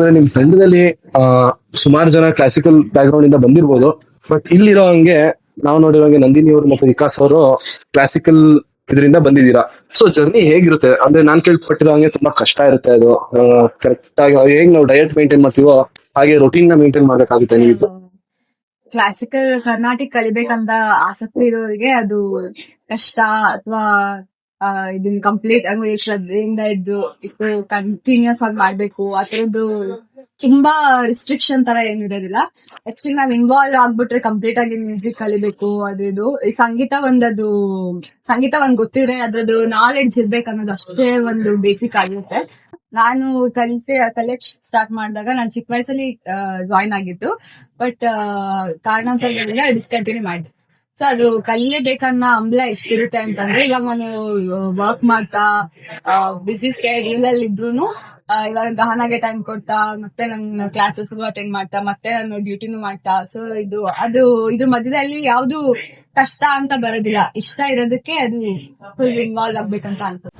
ಅಂದ್ರೆ ನಿಮ್ ತಂಡದಲ್ಲಿ ಸುಮಾರು ಜನ ಕ್ಲಾಸಿಕಲ್ ಬ್ಯಾಕ್ಗ್ರೌಂಡ್ ಇಂದ ಬಂದಿರ್ಬೋದು. ಬಟ್ ಇಲ್ಲಿರೋ ಹಂಗೆ ನಾವು ನೋಡಿರೋ ಹಂಗೆ ನಂದಿನಿ ಅವರು ಮತ್ತು ವಿಕಾಸ್ ಅವರು ಕ್ಲಾಸಿಕಲ್ ಇದರಿಂದ ಬಂದಿದ್ದೀರಾ. ಸೊ ಜರ್ನಿ ಹೇಗಿರುತ್ತೆ? ಅಂದ್ರೆ ನಾನ್ ಕೇಳ್ಪಟ್ಟಿರೋ ಹಂಗೆ ತುಂಬಾ ಕಷ್ಟ ಇರುತ್ತೆ ಅದು. ಕರೆಕ್ಟ್ ಆಗಿ ಹೇಗ್ ನಾವು ಡಯಟ್ ಮೇಂಟೈನ್ ಮಾಡ್ತೀವೋ ಹಾಗೆ ರೊಟೀನ್ನ ಮೇಂಟೈನ್ ಮಾಡ್ಬೇಕಾಗುತ್ತೆ ನೀವು ಕ್ಲಾಸಿಕಲ್ ಕರ್ನಾಟಕ ಕಲಿಬೇಕಂತ ಆಸಕ್ತಿ ಇರೋರಿಗೆ ಅದು ಕಷ್ಟ ಅಥವಾ ಇದನ್ನ ಕಂಪ್ಲೀಟ್ ಆಗಿ ಶ್ರದ್ಧೆಯಿಂದ ಇದ್ದು ಇಟ್ಟು ಕಂಟಿನ್ಯೂಸ್ ಆಗಿ ಮಾಡ್ಬೇಕು. ಅದ್ರದ್ದು ತುಂಬಾ ರಿಸ್ಟ್ರಿಕ್ಷನ್ ತರ ಏನಿರೋದಿಲ್ಲ ಆಕ್ಚುಲಿ ನಾವ್ ಇನ್ವಾಲ್ವ್ ಆಗ್ಬಿಟ್ರೆ ಕಂಪ್ಲೀಟ್ ಆಗಿ ಮ್ಯೂಸಿಕ್ ಕಲಿಬೇಕು, ಅದು ಇದು. ಈ ಸಂಗೀತ ಒಂದದು, ಸಂಗೀತ ಒಂದ್ ಗೊತ್ತಿದ್ರೆ ಅದ್ರದ್ದು ನಾಲೆಡ್ಜ್ ಇರ್ಬೇಕು ಅನ್ನೋದು ಅಷ್ಟೇ ಒಂದು ಬೇಸಿಕ್ ಆಗಿರುತ್ತೆ. ನಾನು ಕಲಿಸಿ ಕಲಿಯಕ್ ಸ್ಟಾರ್ಟ್ ಮಾಡಿದಾಗ ನಾನು ಚಿಕ್ಕ ವಯಸ್ಸಲ್ಲಿ ಜಾಯಿನ್ ಆಗಿತ್ತು ಬಟ್ ಕಾರಣಾಂತರಗಳಿಂದ ಡಿಸ್ಕಂಟಿನ್ಯೂ ಮಾಡಿದೆ. ಸೊ ಅದು ಕಲಿಯಬೇಕನ್ನ ಅಂಬ್ಲ ಎಷ್ಟಿರುತ್ತೆ ಅಂತಂದ್ರೆ, ಇವಾಗ ನಾನು ವರ್ಕ್ ಮಾಡ್ತಾ ಬಿಸಿ ಸ್ಕೆಡ್ಯೂಲ್ ಅಲ್ಲಿ ಇದ್ರು ಇವಾಗ ಗಹನಾಗೆ ಟೈಮ್ ಕೊಡ್ತಾ, ಮತ್ತೆ ನನ್ನ ಕ್ಲಾಸಸ್ ಅಟೆಂಡ್ ಮಾಡ್ತಾ, ಮತ್ತೆ ನಾನು ಡ್ಯೂಟಿನೂ ಮಾಡ್ತಾ ಸೊ ಇದು, ಅದು, ಇದ್ರ ಮಧ್ಯದಲ್ಲಿ ಯಾವ್ದು ಕಷ್ಟ ಅಂತ ಬರೋದಿಲ್ಲ. ಇಷ್ಟ ಇರೋದಕ್ಕೆ ಅದು ಫುಲ್ ಇನ್ವಾಲ್ವ್ ಆಗ್ಬೇಕಂತ ಅನ್ಸುತ್ತೆ